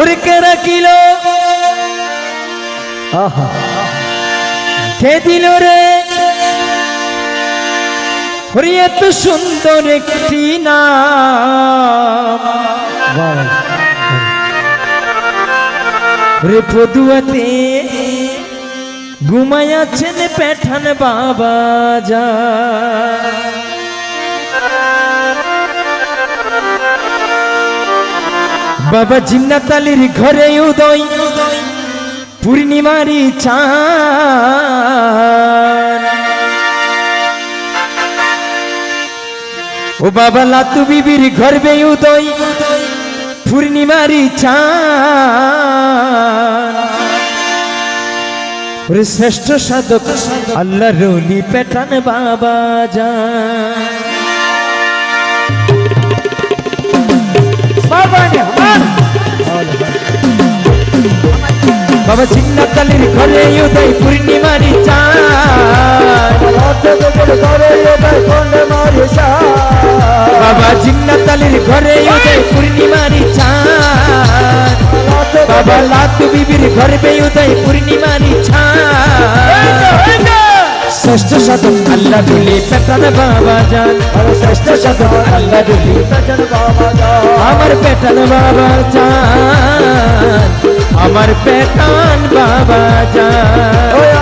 ওরে কে রাখিল কে দিল রে? ওরে এত সুন্দর একটি নাম। রে পদুয়াতে ঘুমায়াছেন পেঠান বাবা যা। বাবা জিন্নাত আলীর ঘরে উদয় পূর্ণিমারি চান ও বাবা লাতু বিবির গর্বে উদয় পূর্ণিমারি চান শ্রেষ্ঠ সাধক আল্লাহ রলি পেটান বাবা যান বাবা চিন্নাতালির ঘরে উদয় পূর্ণিমারি বাবা জিন্নাতালির ঘরে উদয় পূর্ণিমারি চান বাবা লাতু বিবির গর্বে উদয় পূর্ণিমারি ছান শ্রেষ্ঠ সাধক আল্লাহ ডুলি পেটান বাবা যান শ্রেষ্ঠ সাধক আল্লাহ ডুলি আমার পেটান বাবা যান আমার পেটান বাবা যান ওরে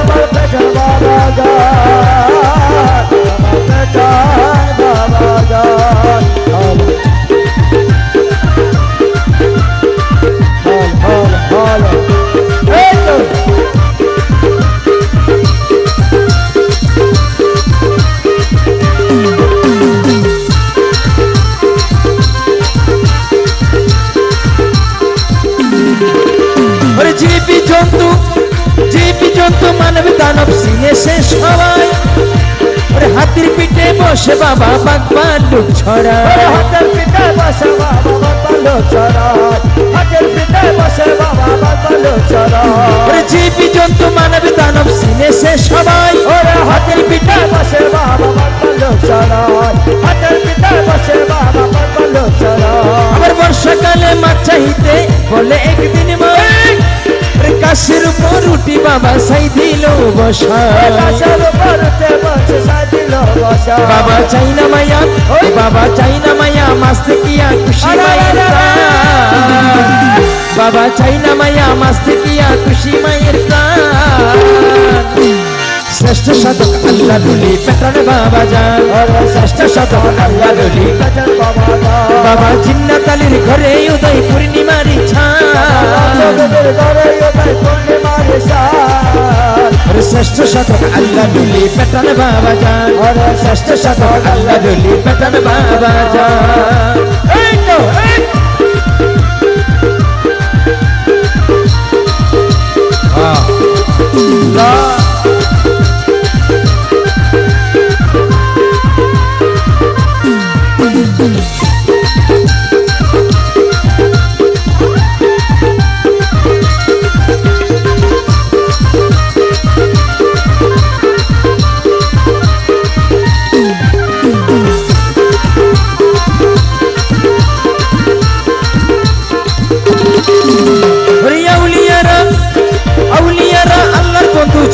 জীবি জন্তু জীবি জন্তু মানব দানব সিনে সে সবাই ওরে হাতির পিঠে বসে বাবা বাগবা লুক ছড়া হাতের পিঠে বসে বাবা বাবালো চড়া হাতের পিঠে বসে বাবা বাবালো চড়া ওরে জীবি জন্তু মানব দানব সিনে সে সবাই ওরে হাতের পিঠে বসে বাবা বাবালো চড়া হাতের পিঠে বসে বাবা বাবালো চড়া আবার বর্ষাকালে মাছ চাইতে বলে উঠি বাবা সাই দিল বসা। বাবা চাই না মায়া ওই বাবা চাই না মায়া মাস্ত কিয়া খুশি মায়ের। বাবা চাই না মায়া মাস্ত কিয়া খুশি মায়ের প্রাণ। শ্রেষ্ঠ সাধক আল্লাহ দুলি পেটান বাবা যান। শ্রেষ্ঠ সাধক আল্লাহ গাছের বাবা বাবা জিন্নাত আলীর ঘরে উদয় পূর্ণিমারি ছান। শ্রেষ্ঠ সাধক আল্লাহ ডুলি পেটান বাবা যান। শ্রেষ্ঠ শতক আল্লাহ ডুলি পেটান বাবা যান।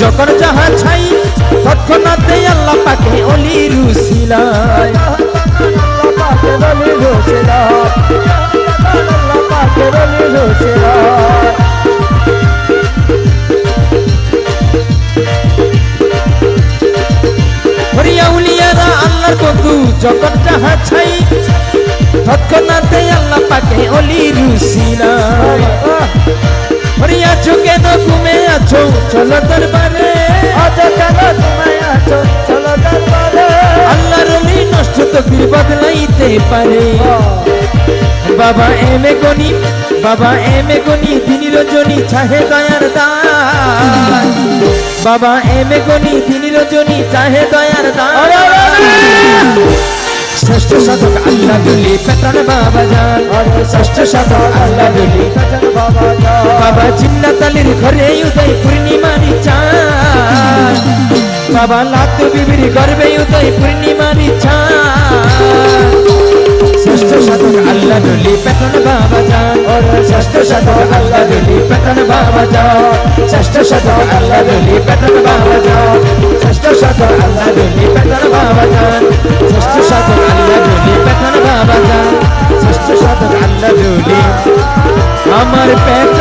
যখন যাহা ছাই তৎক্ষণাতে আল্লাহ পাকে অলি রুসিলায়। আউলিয়ারা আল্লাহর বন্ধু, যখন যাহা ছাই তৎক্ষণাতে আল্লাহ পাকে অলি রুসিলায়। ওরে আছো কেন ঘুমে আছো চলো দরবারে আজ কেন তুমি আছো চলো দরবারে আল্লাহর অলি নষ্ট তো বীর বদলাইতে পারে বাবা এমে গনি বাবা এমে গনি দিনী রজনী চাহে দয়ার দান বাবা এমে গনি দিনী রজনী চাহে দয়ার দান শ্রেষ্ঠ সাধক আল্লাহ দুলি পেতন বাবা যান। ষষ্ঠ সাধক আল্লাহ দুলি পেতন বাবা গা বাবা জিন্নাত আলীর ঘরে উদয় পূর্ণিমারি চান। বাবা লাত বিবির গর্বে উদয় পূর্ণিমারি চান। ষষ্ঠ শতক আল্লাহ দুলি পেতন যান ষষ্ঠ শত আল্লাহ ডলি পেতন বাবা যাও। ষষ্ঠ শত আল্লাহ ডলি পেতন বাবা যাও। ষষ্ঠ শত আল্লাহ ডলি পেতন বাবা যান। ষষ্ঠ শত আল্লাহ ডলি পেতন বাবা যান। ষষ্ঠ শত আল্লাহ আমার পেতন